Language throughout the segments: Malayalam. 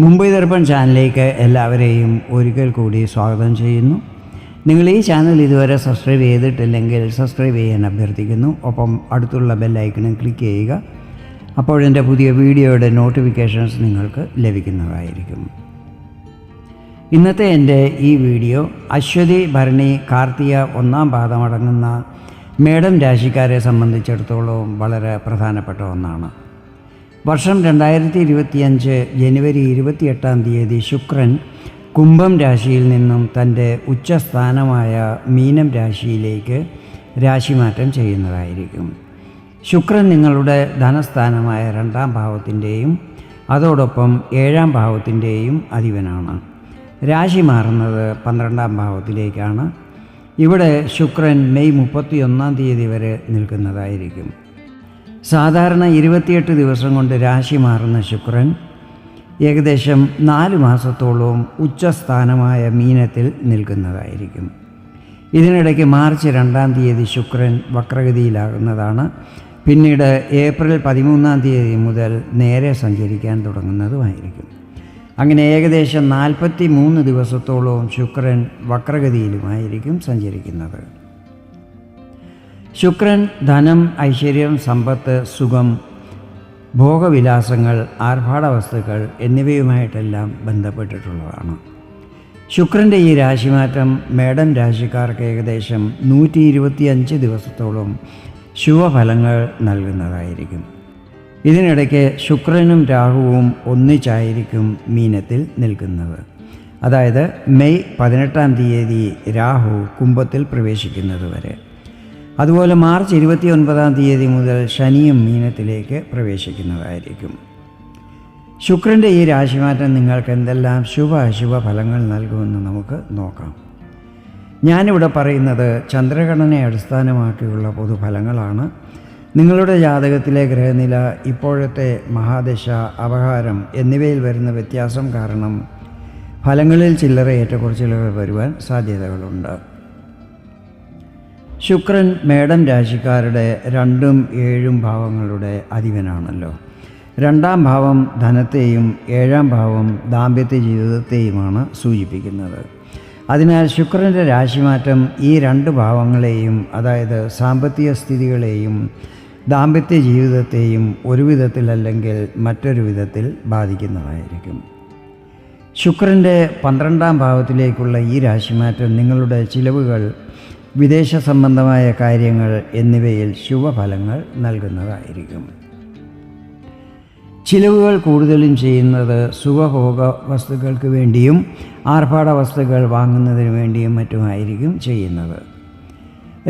മുംബൈ ദർപ്പൺ ചാനലിലേക്ക് എല്ലാവരെയും ഒരിക്കൽ കൂടി സ്വാഗതം ചെയ്യുന്നു. നിങ്ങൾ ഈ ചാനൽ ഇതുവരെ സബ്സ്ക്രൈബ് ചെയ്തിട്ടില്ലെങ്കിൽ സബ്സ്ക്രൈബ് ചെയ്യാൻ അഭ്യർത്ഥിക്കുന്നു. ഒപ്പം അടുത്തുള്ള ബെല്ലൈക്കണും ക്ലിക്ക് ചെയ്യുക. അപ്പോഴെന്റെ പുതിയ വീഡിയോയുടെ നോട്ടിഫിക്കേഷൻസ് നിങ്ങൾക്ക് ലഭിക്കുന്നതായിരിക്കും. ഇന്നത്തെ എന്റെ ഈ വീഡിയോ അശ്വതി ഭരണി കാർത്തിക ഒന്നാം പാദമടങ്ങുന്ന മേഡം രാശിക്കാരെ സംബന്ധിച്ചിടത്തോളം വളരെ പ്രധാനപ്പെട്ട ഒന്നാണ്. വർഷം രണ്ടായിരത്തി ഇരുപത്തിയഞ്ച് ജനുവരി ഇരുപത്തിയെട്ടാം തീയതി ശുക്രൻ കുംഭം രാശിയിൽ നിന്നും തന്റെ ഉച്ചസ്ഥാനമായ മീനം രാശിയിലേക്ക് രാശിമാറ്റം ചെയ്യുന്നതായിരിക്കും. ശുക്രൻ നിങ്ങളുടെ ധനസ്ഥാനമായ രണ്ടാം ഭാവത്തിന്റെയും അതോടൊപ്പം ഏഴാം ഭാവത്തിന്റെയും അധിപനാണ്. രാശി മാറുന്നത് പന്ത്രണ്ടാം ഭാവത്തിലേക്കാണ്. ഇവിടെ ശുക്രൻ മെയ് മുപ്പത്തിയൊന്നാം തീയതി വരെ നിൽക്കുന്നതായിരിക്കും. സാധാരണ ഇരുപത്തിയെട്ട് ദിവസം കൊണ്ട് രാശി മാറുന്ന ശുക്രൻ ഏകദേശം നാല് മാസത്തോളവും ഉച്ചസ്ഥാനമായ മീനത്തിൽ നിൽക്കുന്നതായിരിക്കും. ഇതിനിടയ്ക്ക് മാർച്ച് രണ്ടാം തീയതി ശുക്രൻ വക്രഗതിയിലാകുന്നതാണ്. പിന്നീട് ഏപ്രിൽ പതിമൂന്നാം തീയതി മുതൽ നേരെ സഞ്ചരിക്കാൻ തുടങ്ങുന്നതുമായിരിക്കും. അങ്ങനെ ഏകദേശം നാൽപ്പത്തി മൂന്ന് ദിവസത്തോളവും ശുക്രൻ വക്രഗതിയിലുമായിരിക്കും സഞ്ചരിക്കുന്നത്. ശുക്രൻ ധനം ഐശ്വര്യം സമ്പത്ത് സുഖം ഭോഗവിലാസങ്ങൾ ആർഭാട വസ്തുക്കൾ എന്നിവയുമായിട്ടെല്ലാം ബന്ധപ്പെട്ടിട്ടുള്ളതാണ്. ശുക്രന്റെ ഈ രാശിമാറ്റം മേഡം രാശിക്കാർക്ക് ഏകദേശം നൂറ്റി ഇരുപത്തിയഞ്ച് ദിവസത്തോളം ശുഭഫലങ്ങൾ നൽകുന്നതായിരിക്കും. ഇതിനിടയ്ക്ക് ശുക്രനും രാഹുവും ഒന്നിച്ചായിരിക്കും മീനത്തിൽ നിൽക്കുന്നത്. അതായത് മെയ് പതിനെട്ടാം തീയതി രാഹു കുംഭത്തിൽ പ്രവേശിക്കുന്നത് വരെ അതുപോലെ മാർച്ച് ഇരുപത്തി ഒൻപതാം തീയതി മുതൽ ശനിയും മീനത്തിലേക്ക് പ്രവേശിക്കുന്നതായിരിക്കും. ശുക്രന്റെ ഈ രാശിമാറ്റം നിങ്ങൾക്ക് എന്തെല്ലാം ശുഭ അശുഭ ഫലങ്ങൾ നൽകുമെന്ന് നമുക്ക് നോക്കാം. ഞാനിവിടെ പറയുന്നത് ചന്ദ്രഗണനയെ അടിസ്ഥാനമാക്കിയുള്ള പൊതുഫലങ്ങളാണ് നിങ്ങളുടെ ജാതകത്തിലെ ഗ്രഹനില ഇപ്പോഴത്തെ മഹാദശ അപഹാരം എന്നിവയിൽ വരുന്ന വ്യത്യാസം കാരണം ഫലങ്ങളിൽ ചില്ലറ ഏറ്റക്കുറച്ചിലുകൾ വരുവാൻ സാധ്യതകളുണ്ട്. ശുക്രൻ മേടം രാശിക്കാരുടെ രണ്ടും ഏഴും ഭാവങ്ങളുടെ അധിപനാണല്ലോ. രണ്ടാം ഭാവം ധനത്തെയും ഏഴാം ഭാവം ദാമ്പത്യ ജീവിതത്തെയുമാണ് സൂചിപ്പിക്കുന്നത്. അതിനാൽ ശുക്രന്റെ രാശിമാറ്റം ഈ രണ്ട് ഭാവങ്ങളെയും അതായത് സാമ്പത്തിക സ്ഥിതികളെയും ദാമ്പത്യ ജീവിതത്തെയും ഒരു വിധത്തിലല്ലെങ്കിൽ മറ്റൊരു വിധത്തിൽ ബാധിക്കുന്നതായിരിക്കും. ശുക്രന്റെ പന്ത്രണ്ടാം ഭാവത്തിലേക്കുള്ള ഈ രാശിമാറ്റം നിങ്ങളുടെ ചിലവുകൾ വിദേശ സംബന്ധമായ കാര്യങ്ങൾ എന്നിവയിൽ ശുഭഫലങ്ങൾ നൽകുന്നതായിരിക്കും. ചിലവുകൾ കൂടുതലും ചെയ്യുന്നത് സുഖഭോഗ വസ്തുക്കൾക്ക് വേണ്ടിയും ആർഭാട വസ്തുക്കൾ വാങ്ങുന്നതിന് വേണ്ടിയും മറ്റുമായിരിക്കും ചെയ്യുന്നത്.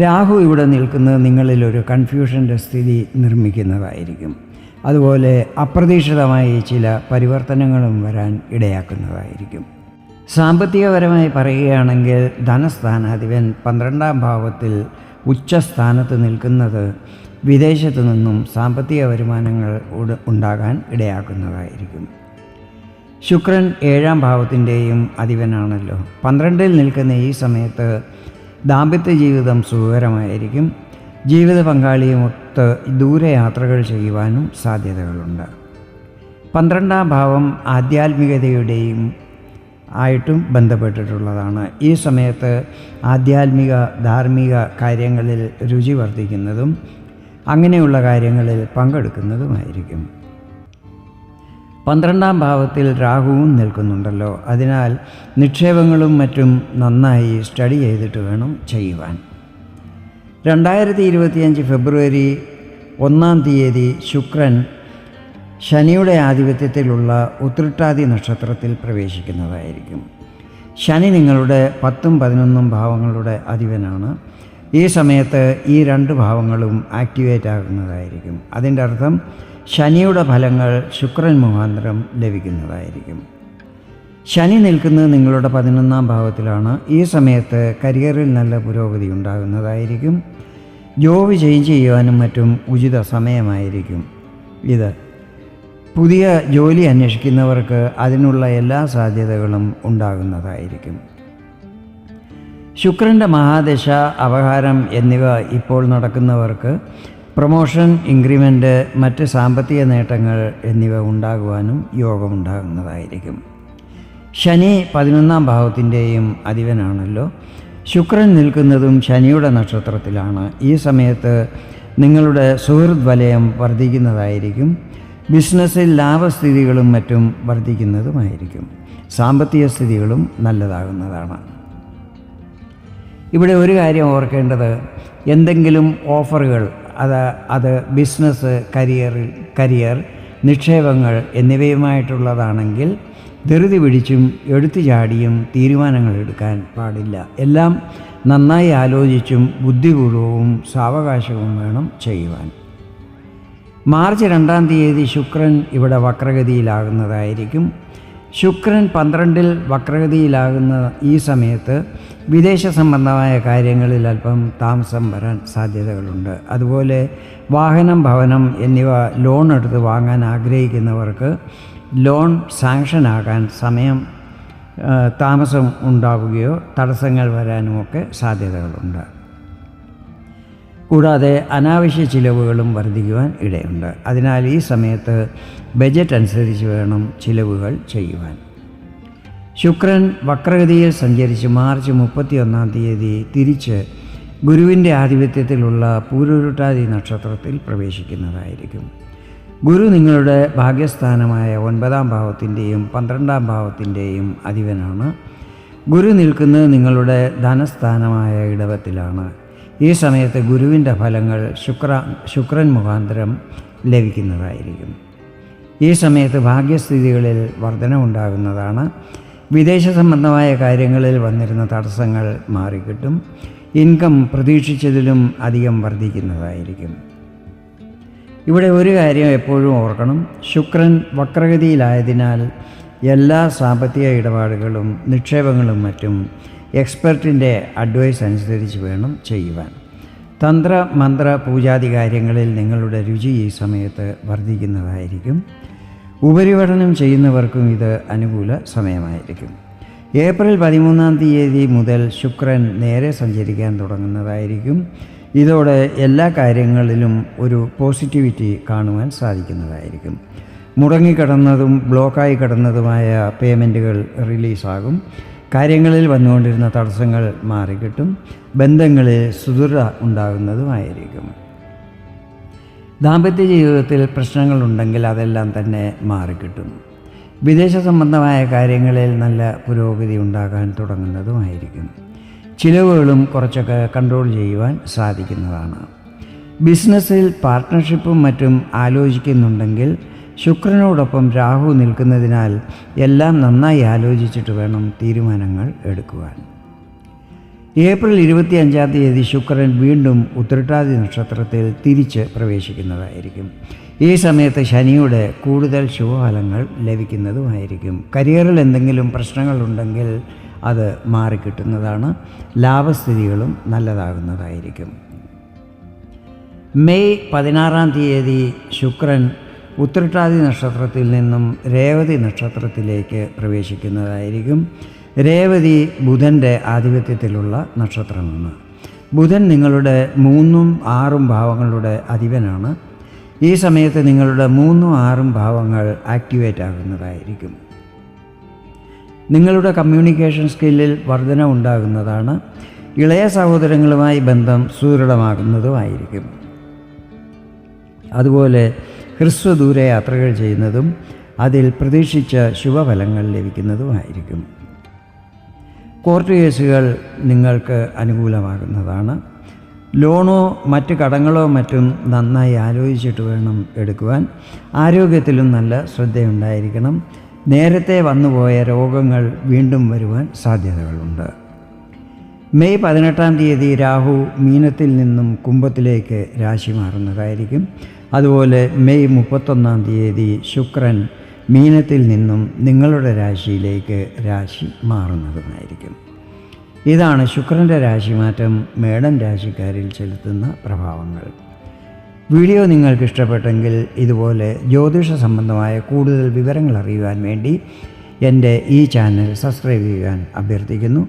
രാഹു ഇവിടെ നിൽക്കുന്നത് നിങ്ങളിൽ ഒരു കൺഫ്യൂഷന്റെ സ്ഥിതി നിർമ്മിക്കുന്നതായിരിക്കും. അതുപോലെ അപ്രതീക്ഷിതമായി ചില പരിവർത്തനങ്ങളും വരാൻ ഇടയാക്കുന്നതായിരിക്കും. സാമ്പത്തികപരമായി പറയുകയാണെങ്കിൽ ധനസ്ഥാനാധിപൻ പന്ത്രണ്ടാം ഭാവത്തിൽ ഉച്ചസ്ഥാനത്ത് നിൽക്കുന്നത് വിദേശത്തു നിന്നും സാമ്പത്തിക വരുമാനങ്ങൾ ഉണ്ടാകാൻ ഇടയാക്കുന്നതായിരിക്കും. ശുക്രൻ ഏഴാം ഭാവത്തിന്റെയും അധിപനാണല്ലോ. പന്ത്രണ്ടിൽ നിൽക്കുന്ന ഈ സമയത്ത് ദാമ്പത്യ ജീവിതം സുഖകരമായിരിക്കും. ജീവിത പങ്കാളിയുമൊത്ത് ദൂരയാത്രകൾ ചെയ്യുവാനും സാധ്യതകളുണ്ട്. പന്ത്രണ്ടാം ഭാവം ആധ്യാത്മികതയുടെയും ആയിട്ടും ബന്ധപ്പെട്ടിട്ടുള്ളതാണ്. ഈ സമയത്ത് ആധ്യാത്മിക ധാർമ്മിക കാര്യങ്ങളിൽ രുചി വർദ്ധിക്കുന്നതും അങ്ങനെയുള്ള കാര്യങ്ങളിൽ പങ്കെടുക്കുന്നതുമായിരിക്കും. പന്ത്രണ്ടാം ഭാവത്തിൽ രാഹുവും നിൽക്കുന്നുണ്ടല്ലോ. അതിനാൽ നിക്ഷേപങ്ങളും മറ്റും നന്നായി സ്റ്റഡി ചെയ്തിട്ട് വേണം ചെയ്യുവാൻ. രണ്ടായിരത്തി ഇരുപത്തിയഞ്ച് ഫെബ്രുവരി ഒന്നാം തീയതി ശുക്രൻ ശനിയുടെ ആധിപത്യത്തിലുള്ള ഉത്രട്ടാതി നക്ഷത്രത്തിൽ പ്രവേശിക്കുന്നതായിരിക്കും. ശനി നിങ്ങളുടെ പത്തും പതിനൊന്നും ഭാവങ്ങളുടെ അധിപനാണ്. ഈ സമയത്ത് ഈ രണ്ട് ഭാവങ്ങളും ആക്ടിവേറ്റ് ആകുന്നതായിരിക്കും. അതിന്റെ അർത്ഥം ശനിയുടെ ഫലങ്ങൾ ശുക്രൻ മുഖാന്തരം ലഭിക്കുന്നതായിരിക്കും. ശനി നിൽക്കുന്നത് നിങ്ങളുടെ പതിനൊന്നാം ഭാവത്തിലാണ്. ഈ സമയത്ത് കരിയറിൽ നല്ല പുരോഗതി ഉണ്ടാകുന്നതായിരിക്കും. ജോബ് ചേഞ്ച് ചെയ്യുവാനും മറ്റും ഉചിത സമയമായിരിക്കും. ഇത് പുതിയ ജോലി അന്വേഷിക്കുന്നവർക്ക് അതിനുള്ള എല്ലാ സാധ്യതകളും ഉണ്ടാകുന്നതായിരിക്കും. ശുക്രന്റെ മഹാദശ അപഹാരം എന്നിവ ഇപ്പോൾ നടക്കുന്നവർക്ക് പ്രൊമോഷൻ ഇൻക്രിമെന്റ് മറ്റ് സാമ്പത്തിക നേട്ടങ്ങൾ എന്നിവ ഉണ്ടാകുവാനും യോഗമുണ്ടാകുന്നതായിരിക്കും. ശനി പതിനൊന്നാം ഭാവത്തിന്റെയും അധിപനാണല്ലോ. ശുക്രൻ നിൽക്കുന്നതും ശനിയുടെ നക്ഷത്രത്തിലാണ്. ഈ സമയത്ത് നിങ്ങളുടെ സുഹൃത് വലയം വർദ്ധിക്കുന്നതായിരിക്കും. ബിസിനസ്സിൽ ലാഭസ്ഥിതികളും മറ്റും വർദ്ധിക്കുന്നതുമായിരിക്കും. സാമ്പത്തിക സ്ഥിതികളും നല്ലതാകുന്നതാണ്. ഇവിടെ ഒരു കാര്യം ഓർക്കേണ്ടത്. എന്തെങ്കിലും ഓഫറുകൾ അത് അത് ബിസിനസ് കരിയറിൽ കരിയർ നിക്ഷേപങ്ങൾ എന്നിവയുമായിട്ടുള്ളതാണെങ്കിൽ ധൃതി പിടിച്ചും എടുത്തു ചാടിയും തീരുമാനങ്ങൾ എടുക്കാൻ പാടില്ല. എല്ലാം നന്നായി ആലോചിച്ചും ബുദ്ധിപൂർവവും സാവകാശവും വേണം ചെയ്യുവാൻ. മാർച്ച് രണ്ടാം തീയതി ശുക്രൻ ഇവിടെ വക്രഗതിയിലാകുന്നതായിരിക്കും. ശുക്രൻ പന്ത്രണ്ടിൽ വക്രഗതിയിലാകുന്ന ഈ സമയത്ത് വിദേശ സംബന്ധമായ കാര്യങ്ങളിൽ അല്പം താമസം വരാൻ സാധ്യതകളുണ്ട്. അതുപോലെ വാഹനം ഭവനം എന്നിവ ലോൺ എടുത്ത് വാങ്ങാൻ ആഗ്രഹിക്കുന്നവർക്ക് ലോൺ സാങ്ഷനാകാൻ സമയം താമസം ഉണ്ടാവുകയോ തടസ്സങ്ങൾ വരാനുമൊക്കെ സാധ്യതകളുണ്ട്. കൂടാതെ അനാവശ്യ ചിലവുകളും വർദ്ധിക്കുവാൻ ഇടയുണ്ട്. അതിനാൽ ഈ സമയത്ത് ബജറ്റ് അനുസരിച്ച് വേണം ചിലവുകൾ ചെയ്യുവാൻ. ശുക്രൻ വക്രഗതിയിൽ സഞ്ചരിച്ച് മാർച്ച് മുപ്പത്തി ഒന്നാം തീയതി തിരിച്ച് ഗുരുവിന്റെ ആധിപത്യത്തിലുള്ള പൂരുരുട്ടാതി നക്ഷത്രത്തിൽ പ്രവേശിക്കുന്നതായിരിക്കും. ഗുരു നിങ്ങളുടെ ഭാഗ്യസ്ഥാനമായ ഒൻപതാം ഭാവത്തിന്റെയും പന്ത്രണ്ടാം ഭാവത്തിന്റെയും അധിപനാണ്. ഗുരു നിൽക്കുന്നത് നിങ്ങളുടെ ധനസ്ഥാനമായ ഇടവത്തിലാണ്. ഈ സമയത്ത് ഗുരുവിന്റെ ഫലങ്ങൾ ശുക്ര ശുക്രൻ മുഖാന്തരം ലഭിക്കുന്നതായിരിക്കും. ഈ സമയത്ത് ഭാഗ്യസ്ഥിതികളിൽ വർധനമുണ്ടാകുന്നതാണ് വിദേശ സംബന്ധമായ കാര്യങ്ങളിൽ വന്നിരുന്ന തടസ്സങ്ങൾ മാറിക്കിട്ടും. ഇൻകം പ്രതീക്ഷിച്ചതിലും അധികം വർദ്ധിക്കുന്നതായിരിക്കും. ഇവിടെ ഒരു കാര്യം എപ്പോഴും ഓർക്കണം. ശുക്രൻ വക്രഗതിയിലായതിനാൽ എല്ലാ സാമ്പത്തിക ഇടപാടുകളും നിക്ഷേപങ്ങളും മറ്റും എക്സ്പെർട്ടിന്റെ അഡ്വൈസ് അനുസരിച്ച് വേണം ചെയ്യുവാൻ. തന്ത്ര മന്ത്ര പൂജാതി കാര്യങ്ങളിൽ നിങ്ങളുടെ രുചി ഈ സമയത്ത് വർദ്ധിക്കുന്നതായിരിക്കും. ഉപരിപഠനം ചെയ്യുന്നവർക്കും ഇത് അനുകൂല സമയമായിരിക്കും. ഏപ്രിൽ പതിമൂന്നാം തീയതി മുതൽ ശുക്രൻ നേരെ സഞ്ചരിക്കാൻ തുടങ്ങുന്നതായിരിക്കും. ഇതോടെ എല്ലാ കാര്യങ്ങളിലും ഒരു പോസിറ്റിവിറ്റി കാണുവാൻ സാധിക്കുന്നതായിരിക്കും. മുടങ്ങിക്കിടന്നതും ബ്ലോക്കായി കിടന്നതുമായ പേയ്മെന്റുകൾ റിലീസാകും. കാര്യങ്ങളിൽ വന്നുകൊണ്ടിരുന്ന തടസ്സങ്ങൾ മാറിക്കിട്ടും ബന്ധങ്ങളിൽ സുദൃഢ ഉണ്ടാകുന്നതുമായിരിക്കും. ദാമ്പത്യ ജീവിതത്തിൽ പ്രശ്നങ്ങളുണ്ടെങ്കിൽ അതെല്ലാം തന്നെ മാറിക്കിട്ടും വിദേശ സംബന്ധമായ കാര്യങ്ങളിൽ നല്ല പുരോഗതി ഉണ്ടാകാൻ തുടങ്ങുന്നതുമായിരിക്കും. ചിലവുകളും കുറച്ചൊക്കെ കൺട്രോൾ ചെയ്യുവാൻ സാധിക്കുന്നതാണ്. ബിസിനസ്സിൽ പാർട്ട്ണർഷിപ്പും മറ്റും ആലോചിക്കുന്നുണ്ടെങ്കിൽ ശുക്രനോടൊപ്പം രാഹു നിൽക്കുന്നതിനാൽ എല്ലാം നന്നായി ആലോചിച്ചിട്ട് വേണം തീരുമാനങ്ങൾ എടുക്കുവാൻ. ഏപ്രിൽ ഇരുപത്തി അഞ്ചാം തീയതി ശുക്രൻ വീണ്ടും ഉത്രട്ടാതി നക്ഷത്രത്തിൽ തിരിച്ച് പ്രവേശിക്കുന്നതായിരിക്കും. ഈ സമയത്ത് ശനിയുടെ കൂടുതൽ ശുഭഫലങ്ങൾ ലഭിക്കുന്നതുമായിരിക്കും. കരിയറിൽ എന്തെങ്കിലും പ്രശ്നങ്ങളുണ്ടെങ്കിൽ അത് മാറിക്കിട്ടുന്നതാണ്. ലാഭസ്ഥിതികളും നല്ലതാകുന്നതായിരിക്കും. മെയ് പതിനാറാം തീയതി ശുക്രൻ ഉത്രട്ടാതി നക്ഷത്രത്തിൽ നിന്നും രേവതി നക്ഷത്രത്തിലേക്ക് പ്രവേശിക്കുന്നതായിരിക്കും. രേവതി ബുധന്റെ ആധിപത്യത്തിലുള്ള നക്ഷത്രമാണ്. ബുധൻ നിങ്ങളുടെ മൂന്നും ആറും ഭാവങ്ങളുടെ അധിപനാണ്. ഈ സമയത്ത് നിങ്ങളുടെ മൂന്നും ആറും ഭാവങ്ങൾ ആക്ടിവേറ്റ് ആകുന്നതായിരിക്കും. നിങ്ങളുടെ കമ്മ്യൂണിക്കേഷൻ സ്കില്ലിൽ വർധന ഉണ്ടാകുന്നതാണ്. ഇളയ സഹോദരങ്ങളുമായി ബന്ധം സുദൃഢമാകുന്നതുമായിരിക്കും. അതുപോലെ ഹ്രസ്വദൂര യാത്രകൾ ചെയ്യുന്നതും അതിൽ പ്രതീക്ഷിച്ച ശുഭഫലങ്ങൾ ലഭിക്കുന്നതുമായിരിക്കും. കോർട്ട് കേസുകൾ നിങ്ങൾക്ക് അനുകൂലമാകുന്നതാണ്. ലോണോ മറ്റ് കടങ്ങളോ മറ്റും നന്നായി ആലോചിച്ചിട്ട് വേണം എടുക്കുവാൻ. ആരോഗ്യത്തിലും നല്ല ശ്രദ്ധയുണ്ടായിരിക്കണം. നേരത്തെ വന്നുപോയ രോഗങ്ങൾ വീണ്ടും വരുവാൻ സാധ്യതകളുണ്ട്. മെയ് പതിനെട്ടാം തീയതി രാഹു മീനത്തിൽ നിന്നും കുംഭത്തിലേക്ക് രാശി മാറുന്നതായിരിക്കും. അതുപോലെ മെയ് മുപ്പത്തൊന്നാം തീയതി ശുക്രൻ മീനത്തിൽ നിന്നും നിങ്ങളുടെ രാശിയിലേക്ക് രാശി മാറുന്നതുമായിരിക്കും. ഇതാണ് ശുക്രന്റെ രാശിമാറ്റം മേടം രാശിക്കാരിൽ ചെലുത്തുന്ന പ്രഭാവങ്ങൾ. വീഡിയോ നിങ്ങൾക്ക് ഇഷ്ടപ്പെട്ടെങ്കിൽ ഇതുപോലെ ജ്യോതിഷ സംബന്ധമായ കൂടുതൽ വിവരങ്ങൾ അറിയുവാൻ വേണ്ടി എന്റെ ഈ ചാനൽ സബ്സ്ക്രൈബ് ചെയ്യാൻ അഭ്യർത്ഥിക്കുന്നു.